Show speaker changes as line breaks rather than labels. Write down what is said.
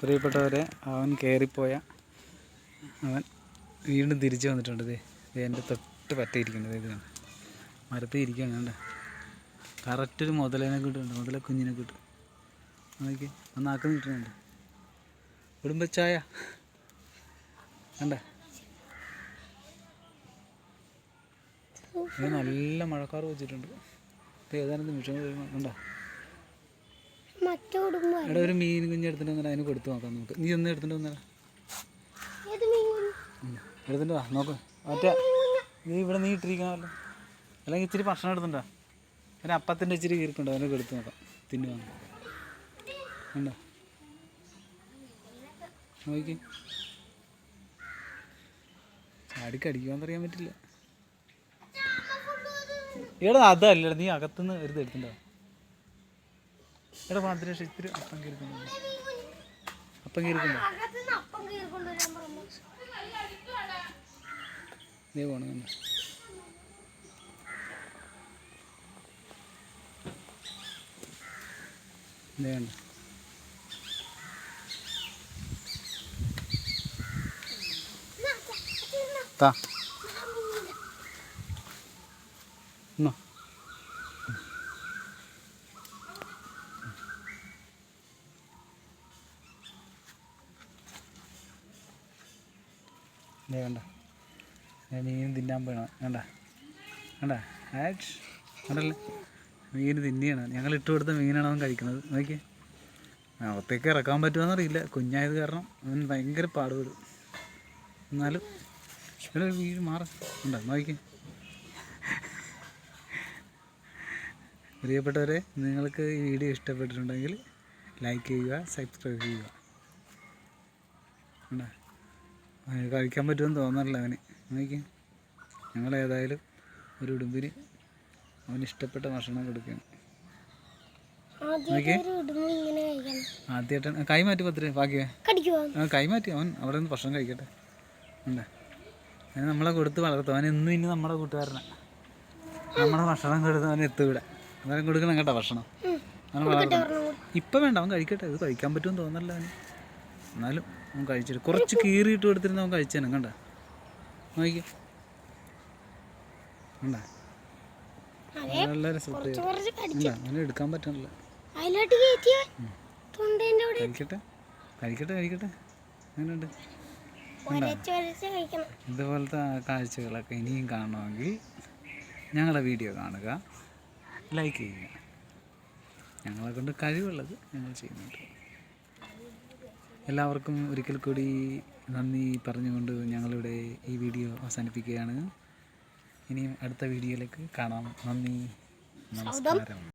പ്രിയപ്പെട്ടവരെ അവൻ കയറിപ്പോയ അവൻ വീണ്ടും തിരിച്ചു വന്നിട്ടുണ്ട്. ദേ എന്റെ തൊട്ട് പറ്റിയിരിക്കുന്നത് ഇത്. മരത്തിൽ ഇരിക്കുകയാണ് കണ്ട. കറക്റ്റൊരു മുതലേനെ കിട്ടുന്നുണ്ട് മുതല കുഞ്ഞിനെ കിട്ടും. നോക്കി ഒന്ന് ആക്കം കിട്ടുന്നുണ്ട്. കുടുംബച്ചായ കണ്ട. നല്ല മഴക്കാർ വെച്ചിട്ടുണ്ട്. ഇപ്പം ഏതാനും നിമിഷങ്ങൾ കണ്ടോ. എടാ ഒരു മീൻ കുഞ്ഞ് എടുത്തിട്ട് വന്നാൽ അതിന് കൊടുത്തു നോക്കാം നമുക്ക്. നീ ഒന്ന് എടുത്തിട്ട് വന്നാ
ഏത് മീൻ?
എടുത്തിട്ട് വാ നോക്ക്. മറ്റേ നീ ഇവിടെ നീ ഇട്ടിരിക്കണമല്ലോ അല്ലെങ്കിൽ ഇച്ചിരി ഭക്ഷണം എടുത്തിട്ടുണ്ടോ? ഒരു അപ്പത്തിന്റെ ഇച്ചിരി കീർക്കുണ്ടോ അതിനൊക്കെ കൊടുത്തു നോക്കാം. തിന്നുവാ ഉണ്ടോ നോക്കി. ചാടിക്കടിക്കുവാന്ന് അറിയാൻ പറ്റില്ല. എടാ അതല്ല നീ അകത്തുനിന്ന് ഒരു എടുത്തിട്ടുണ്ടോ? എടാ ഭദ്രേഷ് ഇത്തിരി അപ്പം കീർക്കുന്നു അപ്പം കീർക്കുന്നു
അകത്തുനിന്ന് അപ്പം കീറിക്കൊണ്ടുവരാൻ പറഞ്ഞു.
നീ പോണം ഇതേ കണ്ടോ? താ. എന്നാ ഇതേ കണ്ട. ഞാൻ മീൻ തിന്നാൻ പോയണം കണ്ട. കണ്ട. ആച്ച് കണ്ടല്ലേ? മീൻ തിന്നിയാണ്. ഞങ്ങൾ ഇട്ട് കൊടുത്ത മീനാണ് അവൻ കഴിക്കുന്നത്. നോക്കി അകത്തേക്ക് ഇറക്കാൻ പറ്റുമെന്നറിയില്ല കുഞ്ഞായത് കാരണം അവൻ ഭയങ്കര പാടുപെടും. എന്നാലും ഇവിടെ വീട് മാറ. ഉണ്ടോ നോക്കി പ്രിയപ്പെട്ടവരെ നിങ്ങൾക്ക് ഈ വീഡിയോ ഇഷ്ടപ്പെട്ടിട്ടുണ്ടെങ്കിൽ ലൈക്ക് ചെയ്യുക സബ്സ്ക്രൈബ് ചെയ്യുക. ഉണ്ടോ അവന് കഴിക്കാൻ പറ്റുമെന്ന് തോന്നാറില്ല അവന്. നോക്കി. ഞങ്ങൾ ഏതായാലും ഒരു ഉടുമ്പിന് അവന് ഇഷ്ടപ്പെട്ട ഭക്ഷണം കൊടുക്കുകയാണ്. ആദ്യമായിട്ടാണ് കൈ മാറ്റി പത്തിരി ബാക്കിയേ. കൈ മാറ്റി അവൻ അവിടെ നിന്ന് ഭക്ഷണം കഴിക്കട്ടെ. ഉണ്ട്? അവന് നമ്മളെ കൊടുത്ത് വളർത്തും. അവൻ എന്നും ഇനി നമ്മുടെ കൂട്ടുകാരനാണ് നമ്മുടെ ഭക്ഷണം കൊടുത്ത് അവൻ എത്തൂടെ അന്നേരം കൊടുക്കണം കേട്ടോ ഭക്ഷണം. അവൻ വളർത്തണം ഇപ്പം വേണ്ട അവൻ കഴിക്കട്ടെ. ഇത് കഴിക്കാൻ പറ്റുമെന്ന് തോന്നല്ലോ അവന്. എന്നാലും അവൻ കഴിച്ചിട്ട് കുറച്ച് കീറിയിട്ട് കൊടുത്തിരുന്ന അവൻ കഴിച്ചേനെ കണ്ട? നോക്കി കണ്ട? നല്ല അവന് എടുക്കാൻ പറ്റണല്ലോ. കഴിക്കട്ടെ? കഴിക്കട്ടെ കഴിക്കട്ടെ. അങ്ങനെയുണ്ട്. ഇതുപോലത്തെ കാഴ്ചകളൊക്കെ ഇനിയും കാണണമെങ്കിൽ ഞങ്ങളുടെ വീഡിയോ കാണുക ലൈക്ക് ചെയ്യുക. ഞങ്ങളെ കൊണ്ട് കഴിവുള്ളത് ഞങ്ങൾ ചെയ്യുന്നുണ്ട്. എല്ലാവർക്കും ഒരിക്കൽ കൂടി നന്ദി പറഞ്ഞുകൊണ്ട് ഞങ്ങളിവിടെ ഈ വീഡിയോ അവസാനിപ്പിക്കുകയാണ്. ഇനിയും അടുത്ത വീഡിയോയിലേക്ക് കാണാം. നന്ദി. നമസ്കാരം.